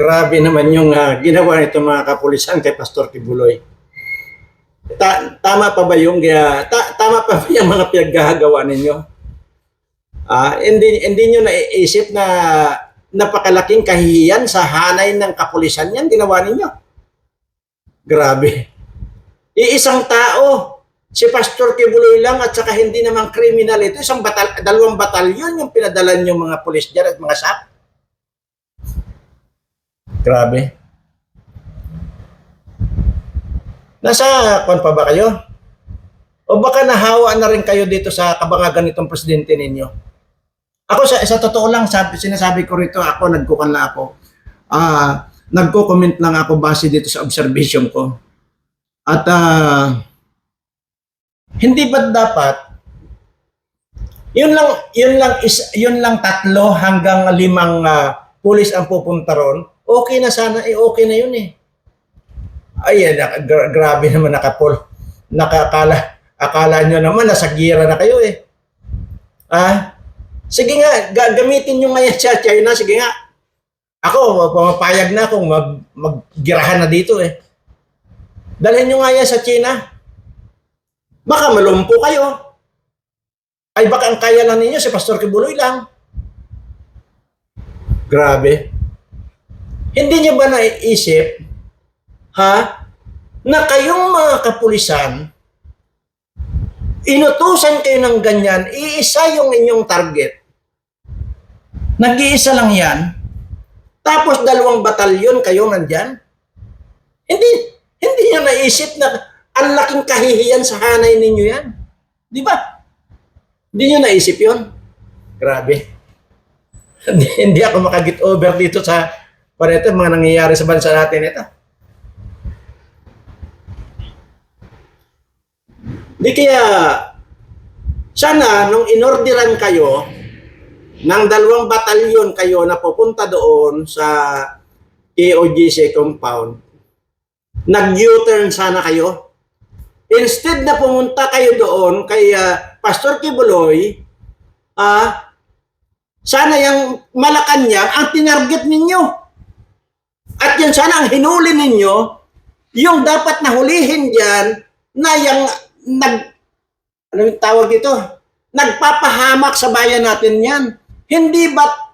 grabe naman yung ah, ginawa nito mga kapulisan kay Pastor Kibuloy. Ta- tama pa ba yung ah, ta- tama pa ba yung mga pinaggagawa ninyo? Ah, hindi hindi niyo naiisip na napakalaking kahihiyan sa hanay ng kapulisan yan ginawa ninyo. Grabe. Iisang tao, si Pastor Kibuloy lang at saka hindi naman kriminal ito, isang batal dalawang batalyon yung pinadala niyo mga pulis diyan at mga SAP. Grabe. Nasa kwan pa ba kayo? O baka nahawa na rin kayo dito sa kabangagan nitong presidente ninyo? Ako sa, sa totoo lang, sabi, sinasabi ko rito, ako, nagkukan lang ako. Ah, nagko-comment lang ako base dito sa observation ko. At ah, hindi ba dapat yun lang yun lang is yun lang tatlo hanggang limang ah, pulis ang pupunta ron okay na sana eh okay na yun eh. Ayan na, gra- grabe naman nakapol. Nakakala akala nyo naman nasa gira na kayo eh. Ah sige nga gagamitin nyo ngayon sa China sige nga. Ako pumapayag na akong mag maggirahan na dito eh. Dalhin nyo nga yan sa China. Baka malumpo kayo. Ay baka ang kaya lang ninyo si Pastor Kibuloy lang. Grabe. Hindi niyo ba naiisip, ha, na kayong mga kapulisan, inutusan kayo ng ganyan, iisa yung inyong target. Nag-iisa lang yan, tapos dalawang batalyon kayo nandyan. Hindi, hindi niyo naisip na ang laking kahihiyan sa hanay ninyo yan. Di ba? Hindi nyo naisip yun? Grabe. hindi, hindi ako makagit over dito sa para ito, mga nangyayari sa bansa natin ito. Di kaya, sana nung inorderan kayo ng dalawang batalyon kayo na pupunta doon sa KOGC compound, nag-U-turn sana kayo. Instead na pumunta kayo doon kay ah, Pastor Kibuloy, ah, sana yung Malacanang ang tinarget ninyo. At yan sana ang hinuli ninyo, yung dapat na hulihin dyan na yung nag, ano yung tawag dito? Nagpapahamak sa bayan natin yan. Hindi ba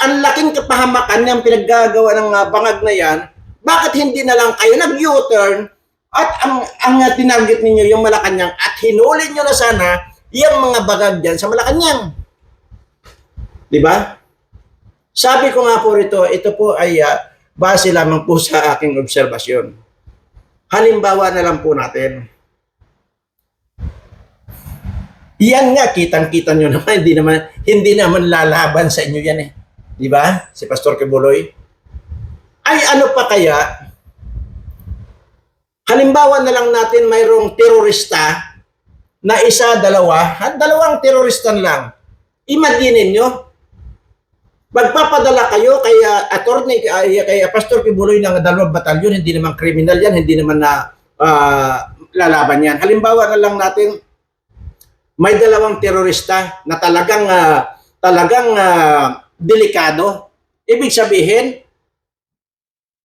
ang laking kapahamakan ng pinaggagawa ng ah, bangag na yan, bakit hindi na lang kayo nag-U-turn at ang, ang uh, ninyo yung Malacanang at hinuli nyo na sana yung mga bagag dyan sa Malacanang. Di ba? Sabi ko nga po rito, ito po ay ah, base lamang po sa aking obserbasyon. Halimbawa na lang po natin. Yan nga, kitang-kita nyo naman, hindi naman, hindi naman lalaban sa inyo yan eh. Di ba? Si Pastor Kibuloy. Ay ano pa kaya Halimbawa na lang natin mayroong terorista na isa, dalawa, at dalawang terorista lang. Imagine nyo, magpapadala kayo kay uh, attorney, kay, kay Pastor Kibuloy ng dalawang batalyon, hindi naman kriminal yan, hindi naman na ah, lalaban yan. Halimbawa na lang natin, may dalawang terorista na talagang ah, talagang ah, delikado. Ibig sabihin,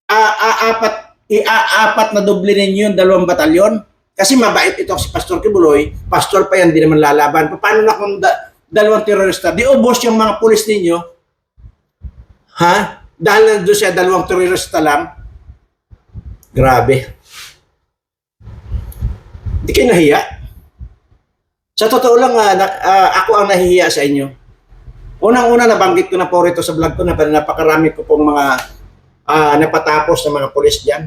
a- a- apat i-apat na doble ninyo yung dalawang batalyon. Kasi mabait ito si Pastor Kibuloy, pastor pa yan, di naman lalaban. Paano na kung da- dalawang terorista? Di ubos yung mga pulis ninyo? Ha? Dahil nandun siya dalawang terorista lang? Grabe. Di kayo nahiya? Sa totoo lang, ah, na- ah, ako ang nahihiya sa inyo. Unang-una, nabanggit ko na po rito sa vlog ko na napakarami ko pong mga ah, napatapos ng mga pulis diyan.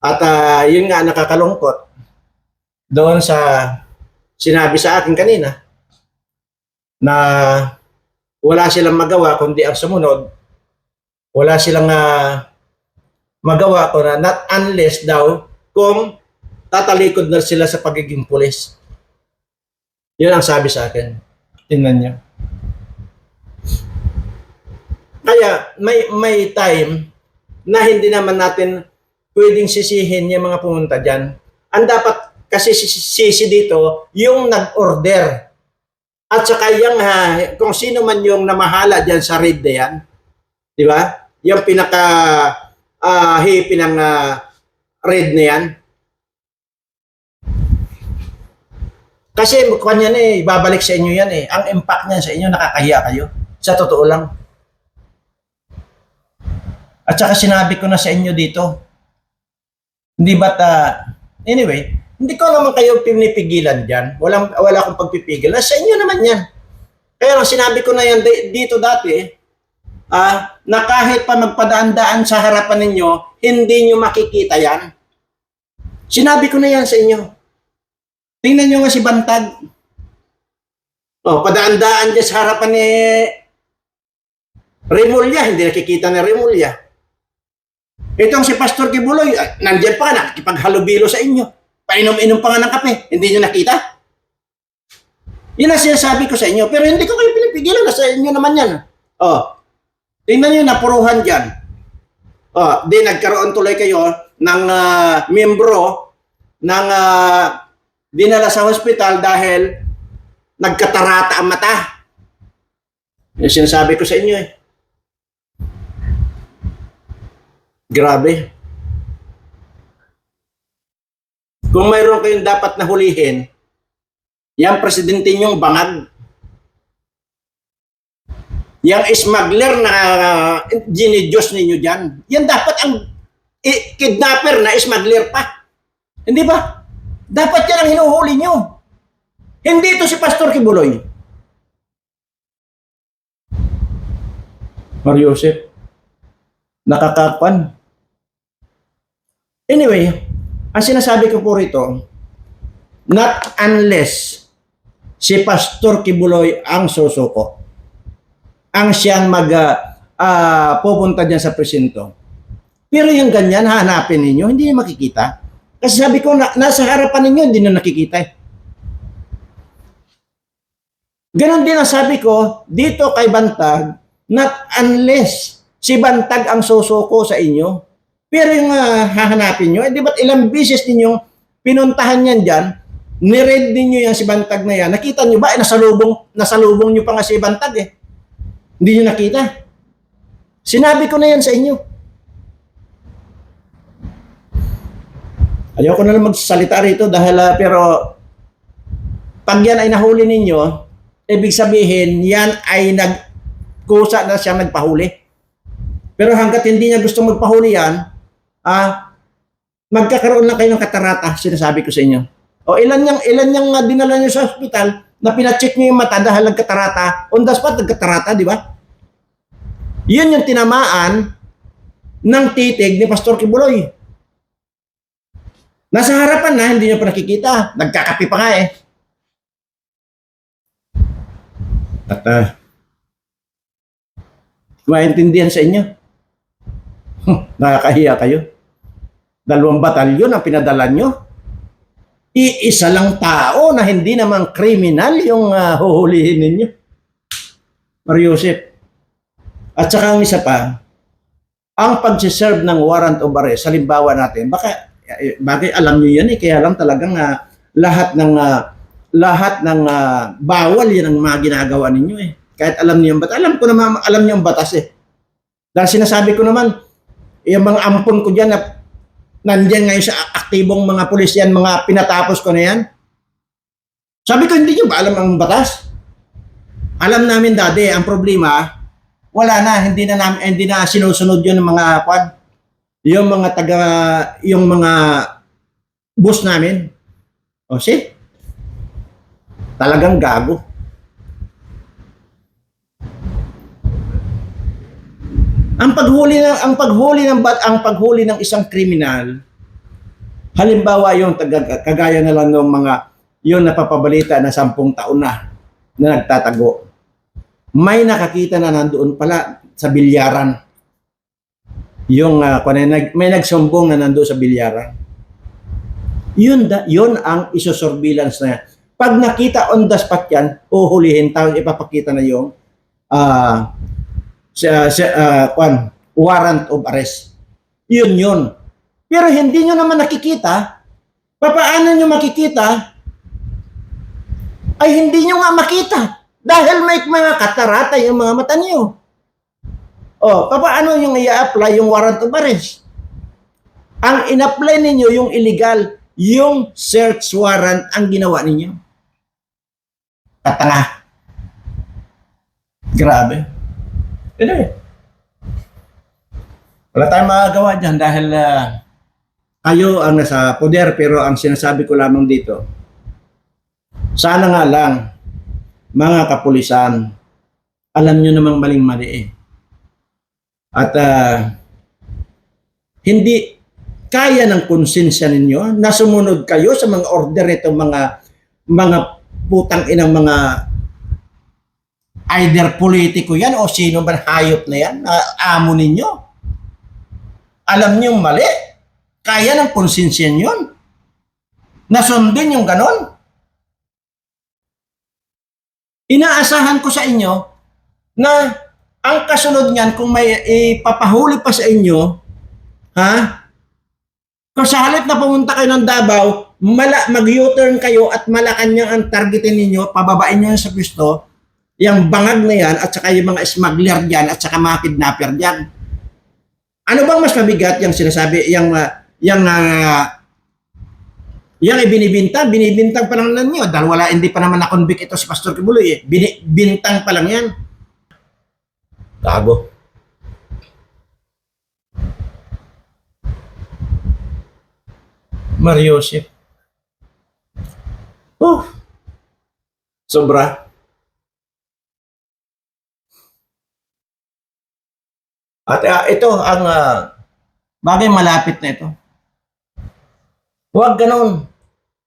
At ah, yun nga nakakalungkot doon sa sinabi sa akin kanina na wala silang magawa kundi ang sumunod. Wala silang ah, magawa ko na not unless daw kung tatalikod na sila sa pagiging pulis. Yun ang sabi sa akin. Tingnan niyo. Kaya may may time na hindi naman natin pwedeng sisihin yung mga pumunta dyan. Ang dapat kasi sisi dito, yung nag-order. At saka yung ha, kung sino man yung namahala dyan sa raid na yan. Di ba? Yung pinaka ah hippie ng ah, red na yan. Kasi kwan yan eh, babalik sa inyo yan eh. Ang impact niyan sa inyo, nakakahiya kayo. Sa totoo lang. At saka sinabi ko na sa inyo dito, hindi ba't, ah, anyway, hindi ko naman kayo pinipigilan dyan. Walang, wala akong pagpipigil. Nasa inyo naman yan. Lang, sinabi ko na yan di- dito dati, ah, na kahit pa magpadaan-daan sa harapan ninyo, hindi nyo makikita yan. Sinabi ko na yan sa inyo. Tingnan nyo nga si Bantag. Oh, padaan-daan dyan sa harapan ni Remulla, hindi nakikita ni Remulla. Itong si Pastor Kibuloy, ah, nandyan pa ka, nakikipaghalubilo sa inyo. Painom-inom pa nga ng kape, hindi nyo nakita? Yun ang sinasabi ko sa inyo, pero hindi ko kayo pinipigilan, nasa inyo naman yan. Oh, tingnan nyo, napuruhan dyan. Oh, di nagkaroon tuloy kayo ng ah, membro ng ah, dinala sa hospital dahil nagkatarata ang mata. Yung sinasabi ko sa inyo eh. Grabe. Kung mayroon kayong dapat na hulihin, yung presidente niyong bangag, yung smuggler na uh, ginidiyos ninyo dyan, yan dapat ang i- kidnapper na smuggler pa. Hindi ba? Dapat yan ang hinuhuli nyo. Hindi ito si Pastor Kibuloy. Mario Joseph, nakakapan. Anyway, ang sinasabi ko po rito, not unless si Pastor Kibuloy ang susuko. Ang siyang mag ah, ah, pupunta dyan sa presinto. Pero yung ganyan, hanapin ninyo, hindi niyo makikita. Kasi sabi ko, na, nasa harapan ninyo, hindi na nakikita eh. Ganon din ang sabi ko, dito kay Bantag, not unless si Bantag ang susuko sa inyo. Pero yung ah, hahanapin nyo, eh, di ba't ilang bisis ninyong pinuntahan yan dyan, niread ninyo yan si Bantag na yan, nakita nyo ba, eh, nasalubong, nasalubong nyo pa nga si Bantag eh. Hindi nyo nakita. Sinabi ko na yan sa inyo. Ayoko na lang magsalita rito dahil ah, pero pag yan ay nahuli ninyo, ibig sabihin yan ay nagkusa na siya nagpahuli. Pero hanggat hindi niya gusto magpahuli yan, ah, magkakaroon lang kayo ng katarata, sinasabi ko sa inyo. O ilan yung ilan yung ah, dinala niyo sa ospital na pina-check niyo yung mata dahil nagkatarata, on the spot nagkatarata, di ba? Yun yung tinamaan ng titig ni Pastor Kibuloy. Nasa harapan na, hindi niyo pa nakikita. Nagkakapi pa nga eh. At uh, maintindihan sa inyo. Nakakahiya kayo. Dalawang batalyon ang pinadala nyo. Iisa lang tao na hindi naman kriminal yung uh, huhulihin ninyo. Mario Joseph. At saka ang isa pa, ang pag-serve ng warrant of arrest, halimbawa natin, baka eh, bagay alam niyo yan eh, kaya lang talagang ah, lahat ng ah, lahat ng ah, bawal yan ang mga ginagawa ninyo eh. Kahit alam niyo yung batas, alam ko naman, alam niyo yung batas eh. Dahil sinasabi ko naman, yung mga ampon ko dyan na nandyan ngayon sa aktibong mga pulis yan, mga pinatapos ko na yan. Sabi ko, hindi niyo ba alam ang batas? Alam namin dati, ang problema, wala na, hindi na namin, hindi na sinusunod yun ng mga quad yung mga taga yung mga boss namin o si talagang gago ang paghuli ng ang paghuli ng bat ang paghuli ng isang kriminal halimbawa yung taga, kagaya na lang ng mga yung napapabalita na sampung taon na na nagtatago may nakakita na nandoon pala sa bilyaran yung uh, may nagsumbong na nandoon sa bilyaran. Yun, da, yun ang isosurveillance na yan. Pag nakita on the spot yan, uhulihin, tawag ipapakita na yung uh, sa, sa, uh, kwan, warrant of arrest. Yun yun. Pero hindi nyo naman nakikita. Papaano nyo makikita? Ay hindi nyo nga makita. Dahil may mga katarata yung mga mata niyo. Oh, paano yung i-apply yung warrant of arrest? Ang in-apply ninyo yung illegal, yung search warrant ang ginawa ninyo. Katanga. Grabe. Anyway, wala tayong magagawa dyan dahil ah, kayo ang nasa poder pero ang sinasabi ko lamang dito, sana nga lang, mga kapulisan, alam nyo namang maling-mali eh. At ah, hindi kaya ng konsensya ninyo na sumunod kayo sa mga order nitong mga mga putang inang mga either politiko yan o sino man hayop na yan, na amo ninyo. Alam niyo mali. Kaya ng konsensya yun. Nasundin yung ganon. Inaasahan ko sa inyo na ang kasunod niyan kung may ipapahuli pa sa inyo, ha? Kung sa halip na pumunta kayo ng Davao, mala, mag-U-turn kayo at Malacanang ang targetin ninyo, pababain nyo sa pisto, yung bangag na yan at saka yung mga smuggler dyan at saka mga kidnapper dyan. Ano bang mas mabigat yung sinasabi, yung, uh, yung, uh, yung ibinibintang, binibintang pa lang ninyo dahil wala, hindi pa naman na-convict ito si Pastor Kibuloy eh. Bini, pa lang yan. Gago. Mariosip. Oh. Sobra. At ah, ito ang ah, bagay malapit na ito. Huwag ganun.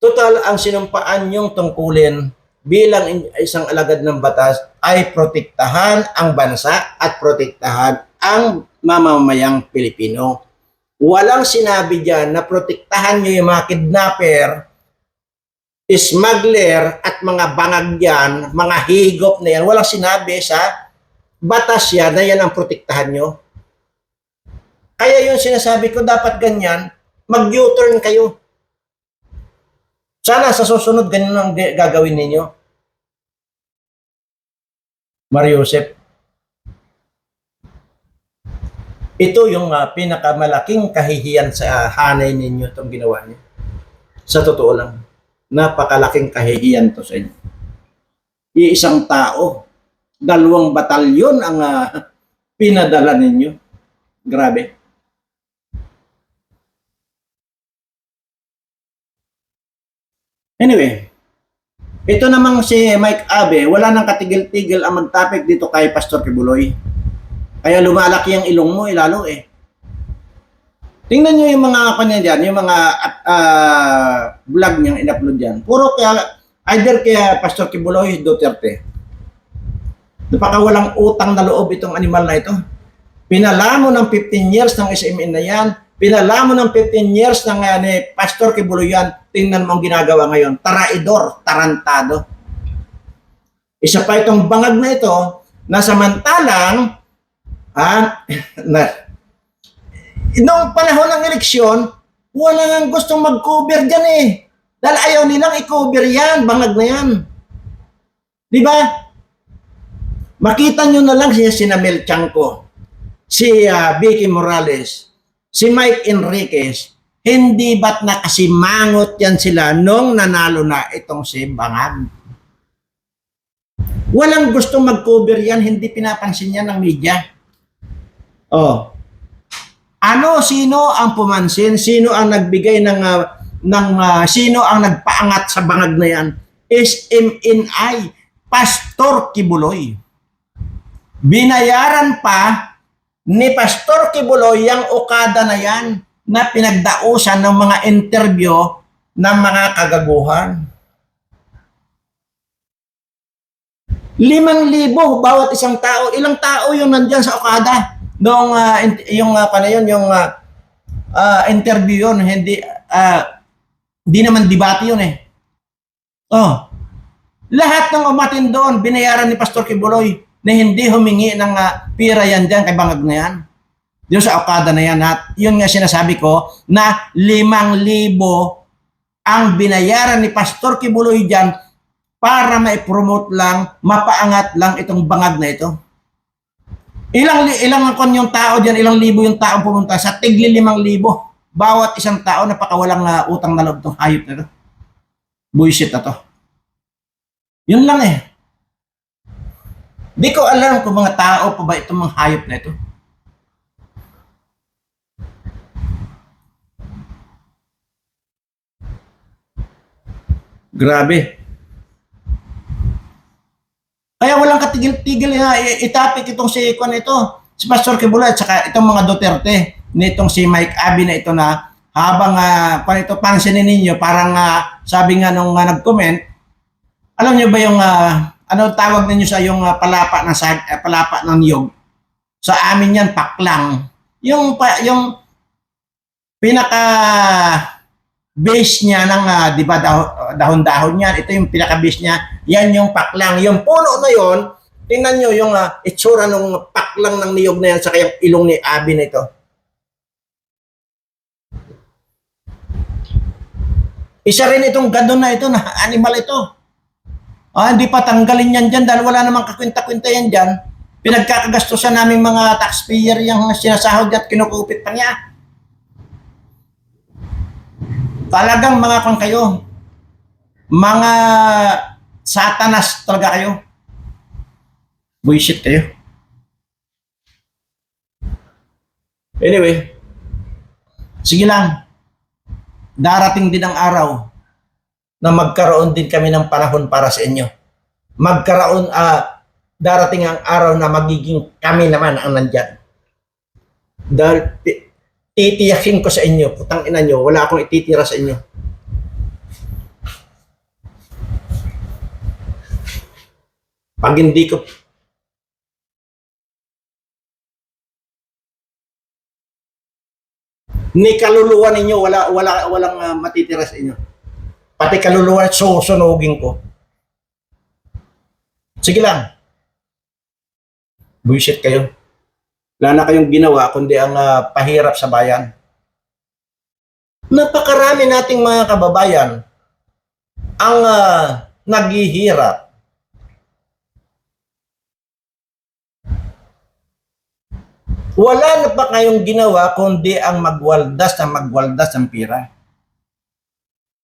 Total, ang sinumpaan yung tungkulin bilang isang alagad ng batas ay protektahan ang bansa at protektahan ang mamamayang Pilipino. Walang sinabi dyan na protektahan nyo yung mga kidnapper, smuggler at mga bangag yan, mga higop na yan. Walang sinabi sa batas yan na yan ang protektahan nyo. Kaya yung sinasabi ko, dapat ganyan, mag-U-turn kayo. Sana sa susunod ganyan ang ga- gagawin ninyo. Mariusep. Ito yung ah, pinakamalaking kahihiyan sa ah, hanay ninyo itong ginawa niyo. Sa totoo lang, napakalaking kahihiyan to sa inyo. Iisang tao, dalawang batalyon ang ah, pinadala ninyo. Grabe. Anyway, ito namang si Mike Abe, wala nang katigil-tigil ang magtapik dito kay Pastor Kibuloy. Kaya lumalaki ang ilong mo, ilalo eh. Tingnan nyo yung mga kanya dyan, yung mga ah, vlog niyang in-upload dyan. Puro kaya, either kaya Pastor Kibuloy, Duterte. Napaka walang utang na loob itong animal na ito. Pinalamo ng 15 years ng SMN na yan. Pinalamo ng 15 years ng uh, ni Pastor Kibuloy yan. Tingnan mo ang ginagawa ngayon. Taraidor, tarantado. Isa pa itong bangag na ito na samantalang ah, na, noong panahon ng eleksyon, wala nang gustong mag-cover dyan eh. Dahil ayaw nilang i-cover yan, bangag na yan. Di ba? Makita nyo na lang si Sinamel Chanco, si ah, Vicky Morales, si Mike Enriquez, hindi ba't nakasimangot yan sila nung nanalo na itong si Bangag? Walang gustong mag-cover yan, hindi pinapansin yan ng media. Oh. Ano, sino ang pumansin? Sino ang nagbigay ng, ah, ng ah, sino ang nagpaangat sa bangag na yan? SMNI, Pastor Kibuloy. Binayaran pa ni Pastor Kibuloy yung Okada na yan na pinagdausan ng mga interview ng mga kagaguhan. Limang libo bawat isang tao. Ilang tao yung nandyan sa Okada? Noong ah, in- yung uh, na yun, yung ah, ah, interview yun, hindi ah, hindi naman debate yun eh. Oh. Lahat ng umatin doon, binayaran ni Pastor Kibuloy na hindi humingi ng ah, pira yan dyan kay Bangag na yan. Yung sa Okada na yan. At yun nga sinasabi ko na limang libo ang binayaran ni Pastor Kibuloy dyan para ma-promote lang, mapaangat lang itong bangag na ito. Ilang ilang kon yung tao diyan, ilang libo yung tao pumunta sa tigli limang libo. Bawat isang tao napakawalang uh, utang na loob tong hayop na to. Bullshit na to. Yun lang eh. Di ko alam kung mga tao pa ba itong mga hayop na ito. Grabe. Kaya walang katigil-tigil na itapik itong si Kwan ito, si Pastor Kibula at saka itong mga Duterte nitong si Mike Abe na ito na habang uh, kung ito pansinin ninyo parang ah, sabi nga nung ah, nag-comment alam niyo ba yung ah, ano tawag ninyo sa yung ah, palapa ng sag, eh, palapa ng niyog? Sa amin yan paklang. Yung pa, yung pinaka base niya ng ah, 'di ba daho- dahon-dahon niyan ito yung pinaka base niya yan yung paklang. Yung puno na yon tingnan niyo yung ah, itsura ng paklang ng niyog na yan sa yung ilong ni Abi na ito. Isa rin itong gadon na ito na animal ito ah, hindi pa tanggalin yan dyan dahil wala namang kakwinta-kwinta yan dyan pinagkakagastusan namin mga taxpayer yung sinasahod at kinukupit pa niya talagang mga kung kayo, mga satanas talaga kayo. Bullshit kayo. Anyway, sige lang. Darating din ang araw na magkaroon din kami ng panahon para sa inyo. Magkaroon, ah, darating ang araw na magiging kami naman ang nandyan. Dahil ti- titiyakin ko sa inyo, putang ina nyo, wala akong ititira sa inyo. Pag hindi ko ni kaluluwa ninyo, wala, wala, walang ah, matitira sa inyo. Pati kaluluwa, susunugin ko. Sige lang. Bullshit kayo. Wala na kayong ginawa kundi ang ah, pahirap sa bayan. Napakarami nating mga kababayan ang ah, naghihirap. Wala na pa kayong ginawa kundi ang magwaldas na magwaldas ng pira.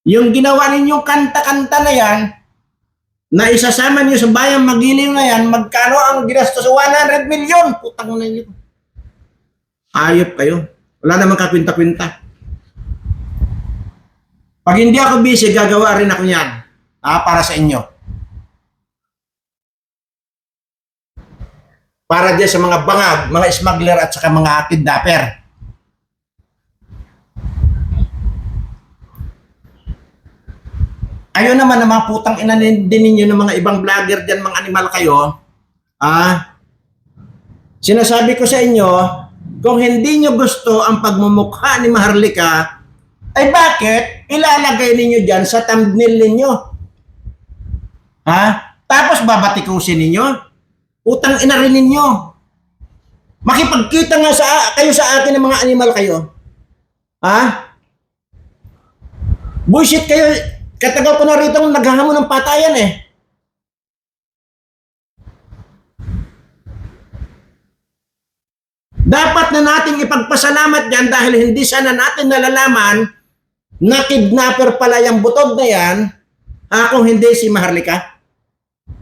Yung ginawa ninyong kanta-kanta na yan, na isasama niyo sa bayang magiliw na yan, magkano ang ginastos? 100 million! Putang na niyo. Ayop kayo. Wala namang kakwinta-kwinta. Pag hindi ako busy, gagawa rin ako yan. Ah, para sa inyo. Para din sa mga bangag, mga smuggler at saka mga kidnapper. Ayun naman ang mga putang ina din ninyo ng mga ibang vlogger dyan, mga animal kayo. Ah, sinasabi ko sa inyo, kung hindi nyo gusto ang pagmumukha ni Maharlika, ay bakit ilalagay ninyo dyan sa thumbnail ninyo? Ha? Tapos babatikusin ninyo? Utang ina rin ninyo. Makipagkita nga sa kayo sa akin ng mga animal kayo. Ha? Bullshit kayo. Katagal ko na rito naghahamon ng patayan eh. Dapat na nating ipagpasalamat yan dahil hindi sana natin nalalaman na kidnapper pala yung butog na yan ah, hindi si Maharlika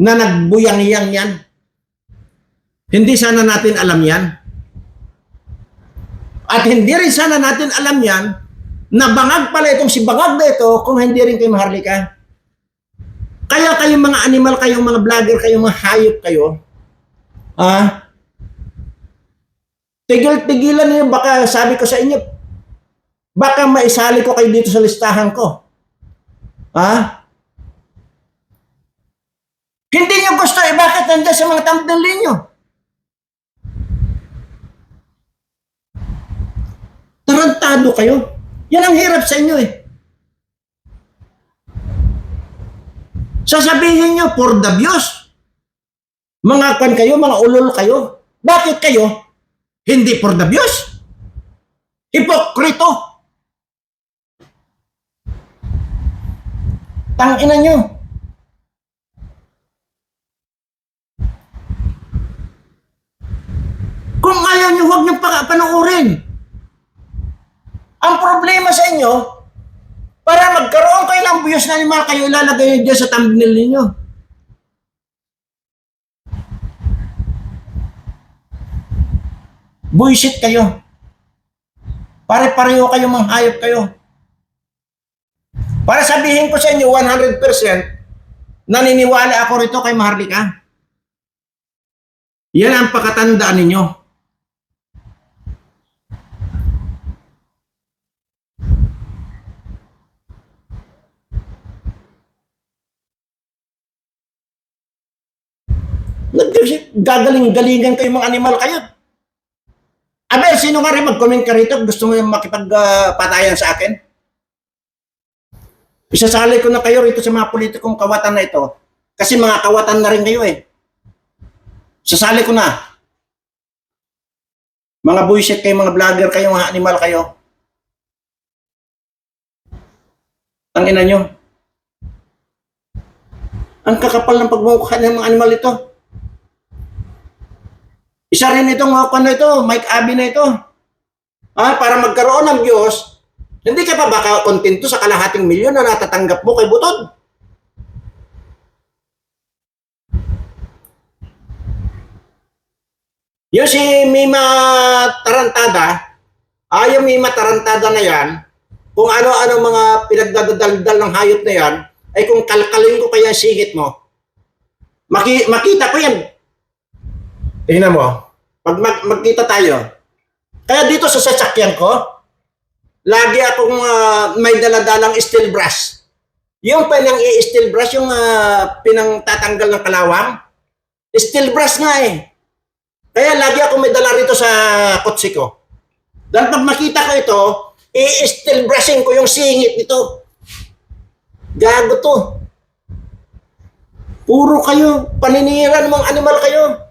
na nagbuyang-iyang yan. Hindi sana natin alam yan. At hindi rin sana natin alam yan na bangag pala itong si bangag na ito kung hindi rin kay Maharlika. Kaya kayong mga animal, kayong mga vlogger, kayong mga hayop kayo, ah, tigil-tigilan niyo baka sabi ko sa inyo, baka maisali ko kayo dito sa listahan ko. Ha? Hindi niyo gusto eh, bakit nandiyan sa mga thumbnail ninyo? Tarantado kayo. Yan ang hirap sa inyo eh. Sasabihin nyo, for the views. Mga kan kayo, mga ulol kayo. Bakit kayo? Hindi for the views. Hipokrito. Tangina nyo. Ang problema sa inyo, para magkaroon kayo ng views na animal, kayo ilalagay nyo dyan sa thumbnail ninyo. Buisit kayo. Pare-pareho kayo mga hayop kayo. Para sabihin ko sa inyo 100% naniniwala ako rito kay Maharlika. Yan ang pakatandaan ninyo. Gagaling-galingan kayo mga animal kayo. Abel, sino nga rin mag-comment ka rito? Gusto mo yung makipagpatayan sa akin? Isasali ko na kayo rito sa mga politikong kawatan na ito. Kasi mga kawatan na rin kayo eh. Sasali ko na. Mga bullshit kayo, mga vlogger kayo, mga animal kayo. Ang ina nyo. Ang kakapal ng pagmumukha ng mga animal ito. Isa rin itong mga na ito, Mike Abby na ito. Ah, para magkaroon ng Diyos, hindi ka pa baka kontento sa kalahating milyon na natatanggap mo kay Butod? Yung si Mima Tarantada, ah, yung Mima Tarantada na yan, kung ano-ano mga pinagdadaldal ng hayop na yan, ay kung kalkalin ko kaya singit mo, maki, makita ko yan. Tingnan mo, pag mag, magkita tayo, kaya dito sa sasakyan ko, lagi akong ah, may daladalang steel brush. Yung pinang i-steel brush, yung ah, pinang tatanggal ng kalawang, steel brush nga eh. Kaya lagi ako may dala rito sa kotse ko. Dahil pag makita ko ito, i-steel brushing ko yung singit nito. Gago to. Puro kayo, paninira ng mga animal kayo.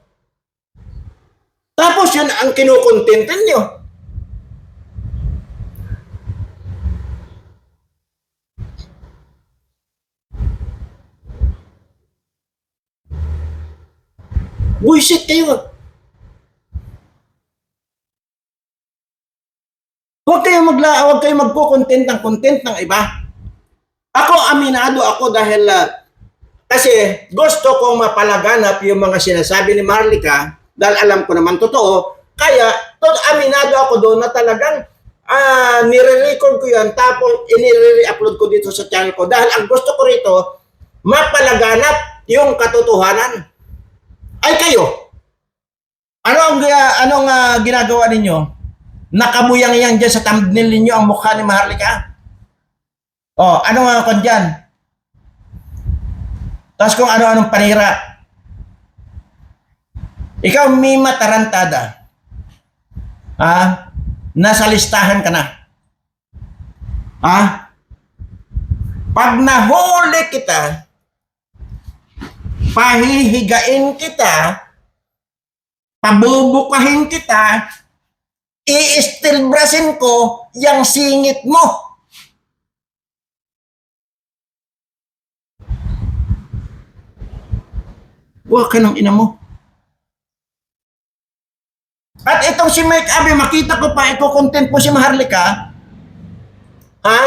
Yun ang kinukontentan nyo. Buisit kayo. Huwag kayo magla, huwag kayo magko-content ng content ng iba. Ako aminado ako dahil ah, kasi gusto kong mapalaganap yung mga sinasabi ni Marlica dahil alam ko naman totoo. Kaya to, aminado ako doon na talagang ah nire-record ko yan tapos inire-upload ko dito sa channel ko dahil ang gusto ko rito mapalaganap yung katotohanan. Ay kayo, ano ang gi- anong ah, ginagawa ninyo? Nakabuyang yan dyan sa thumbnail ninyo ang mukha ni Maharlika. Oh, ano nga kon dyan? Tapos kung ano-anong panira. Ikaw, Mima Tarantada. Ha? Nasa listahan ka na. Ha? Pag nahuli kita, pahihigain kita, pabubukahin kita, i-steel brushin ko yung singit mo. Huwag ka ng ina mo. At itong si Mike Abe, makita ko pa, ito content po si Maharlika, ha?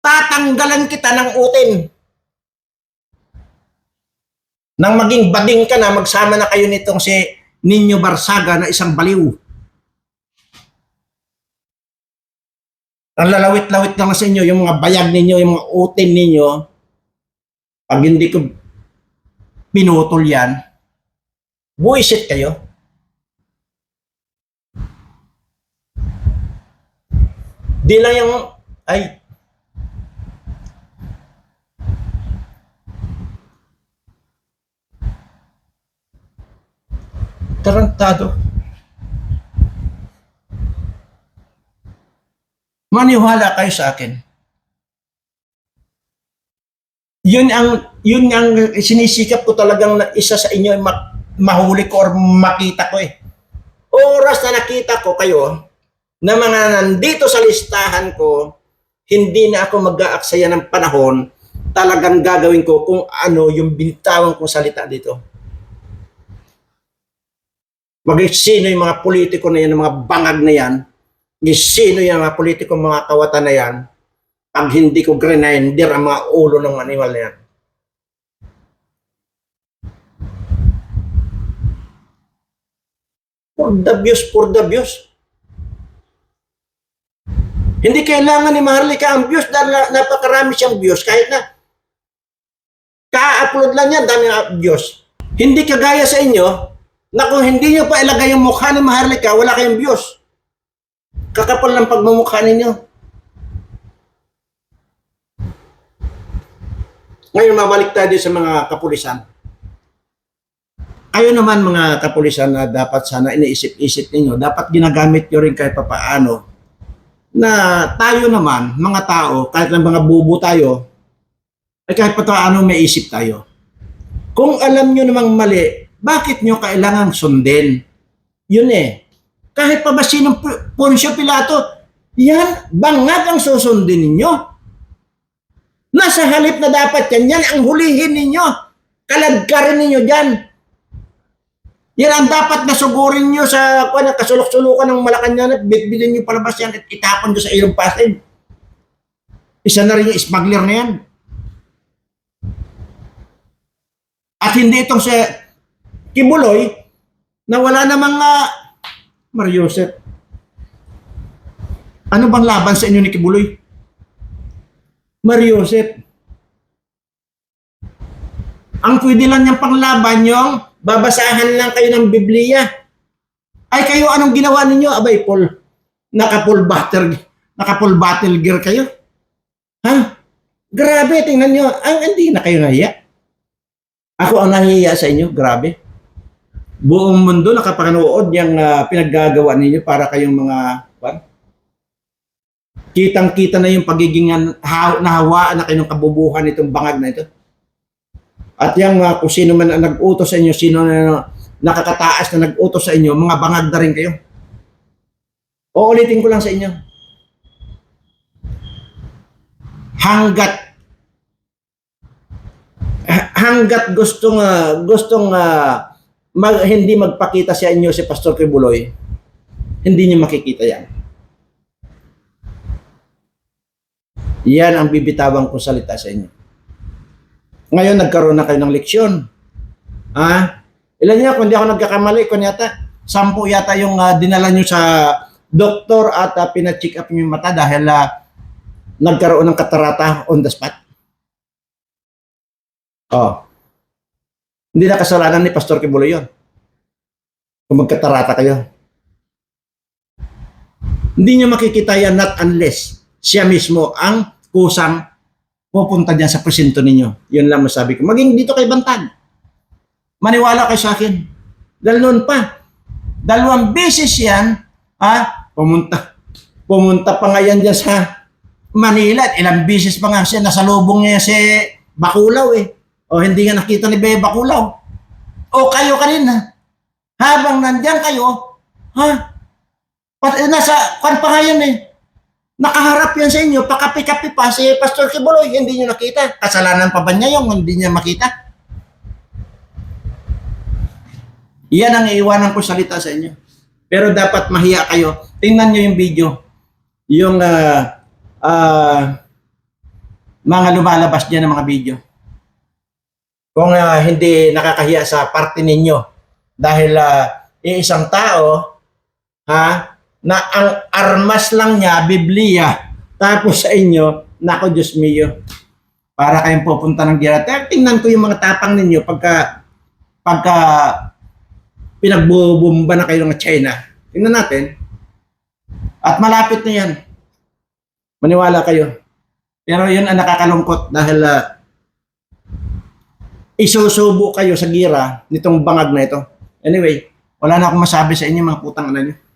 Tatanggalan kita ng utin. Nang maging bading ka na, magsama na kayo nitong si Ninyo Barsaga na isang baliw. Ang lalawit-lawit lang sa inyo, yung mga bayag ninyo, yung mga utin ninyo, pag hindi ko pinutol yan, buisit kayo. Di lang yung, ay, tarantado. Maniwala kayo sa akin. Yun ang yun ang sinisikap ko talagang na isa sa inyo ma- mahuli ko or makita ko eh. Oras na nakita ko kayo na mga nandito sa listahan ko, hindi na ako mag-aaksaya ng panahon, talagang gagawin ko kung ano yung binitawan kong salita dito. Mag sino yung mga politiko na yan, mga bangag na yan, Ni sino yung mga politiko mga kawatan na yan, pag hindi ko grinder ang mga ulo ng animal na yan. For the views, for the views. Hindi kailangan ni Maharlika ang views dahil na- napakarami siyang views kahit na ka-upload lang yan, dami ng views. Hindi kagaya sa inyo na kung hindi nyo pa ilagay yung mukha ni Maharlika, wala kayong views. Kakapal ng pagmumukha ninyo. Ngayon, mabalik tayo sa mga kapulisan. Kayo naman mga kapulisan na dapat sana iniisip-isip ninyo, dapat ginagamit nyo rin kahit papaano na tayo naman, mga tao, kahit lang mga bubo tayo, ay kahit papaano may isip tayo. Kung alam nyo namang mali, bakit nyo kailangan sundin? Yun eh. Kahit pa ba sinong Poncio Pilato, yan, bangag ang susundin ninyo. Nasa halip na dapat yan, yan ang hulihin ninyo. Kalagkarin ninyo dyan. Yan ang dapat nasugurin nyo sa kuwan, kasulok-sulukan ng Malacanang at bitbitin nyo palabas yan at itapon nyo sa ilong Pasig. Isa na rin yung smuggler na yan. At hindi itong si Kibuloy na wala namang uh, Mariosep. Ano bang laban sa inyo ni Kibuloy? Mariosep. Ang pwede lang niyang panglaban yung babasahan lang kayo ng Biblia. Ay kayo anong ginawa ninyo? Abay, Paul, naka-full battle, naka-full battle gear kayo. Ha? Grabe, tingnan nyo. Ang hindi na kayo nahiya. Ako ang nahihiya sa inyo, grabe. Buong mundo nakapanood yung ah, pinaggagawa ninyo para kayong mga what? Kitang-kita na yung pagiging an- ha- nahawaan na kayo ng kabubuhan nitong bangag na ito. At yung ah, kung sino man ang nag-utos sa inyo, sino na nakakataas na nag-utos sa inyo, mga bangag na rin kayo. Uulitin ko lang sa inyo. Hanggat ha- hanggat gustong ah, gustong ah, mag, hindi magpakita sa inyo si Pastor Kibuloy, hindi niyo makikita yan. Yan ang bibitawan ko salita sa inyo. Ngayon nagkaroon na kayo ng leksyon. Ah, ilan niya kung di ako nagkakamali, kung yata, sampu yata yung ah, dinala niyo sa doktor at uh, pina-check up yung mata dahil ah, nagkaroon ng katarata on the spot. Oh. Hindi na kasalanan ni Pastor Kibuloy yun. Kung magkatarata kayo. Hindi niyo makikita yan not unless siya mismo ang kusang pupunta diyan sa presinto ninyo. Yun lang masabi ko. Maging dito kay Bantag. Maniwala kayo sa akin. Dahil noon pa, dalawang beses yan, ha, pumunta, pumunta pa nga yan dyan sa Manila. Ilang beses pa nga siya, nasa lubong niya si Bakulaw eh. O hindi nga nakita ni Bea Bakulaw. O kayo kanina, habang nandyan kayo, ha, eh, nasa, kwan pa nga eh. Nakaharap yan sa inyo, pakapi-kapi pa si Pastor Kibuloy, hindi nyo nakita. Kasalanan pa ba niya yung hindi niya makita? Yan ang iiwanan ko salita sa inyo. Pero dapat mahiya kayo. Tingnan nyo yung video. Yung ah, ah, mga lumalabas dyan ng mga video. Kung ah, hindi nakakahiya sa parte ninyo dahil ah, iisang tao ha, na ang armas lang niya, Biblia, tapos sa inyo, nako Diyos mio, para kayong pupunta ng. Kaya tingnan ko yung mga tapang ninyo pagka, pagka pinagbubumba na kayo ng China. Tingnan natin. At malapit na yan. Maniwala kayo. Pero yun ang nakakalungkot dahil ah, isusubo kayo sa gira nitong bangag na ito. Anyway, wala na akong masabi sa inyo mga putang ina niyo.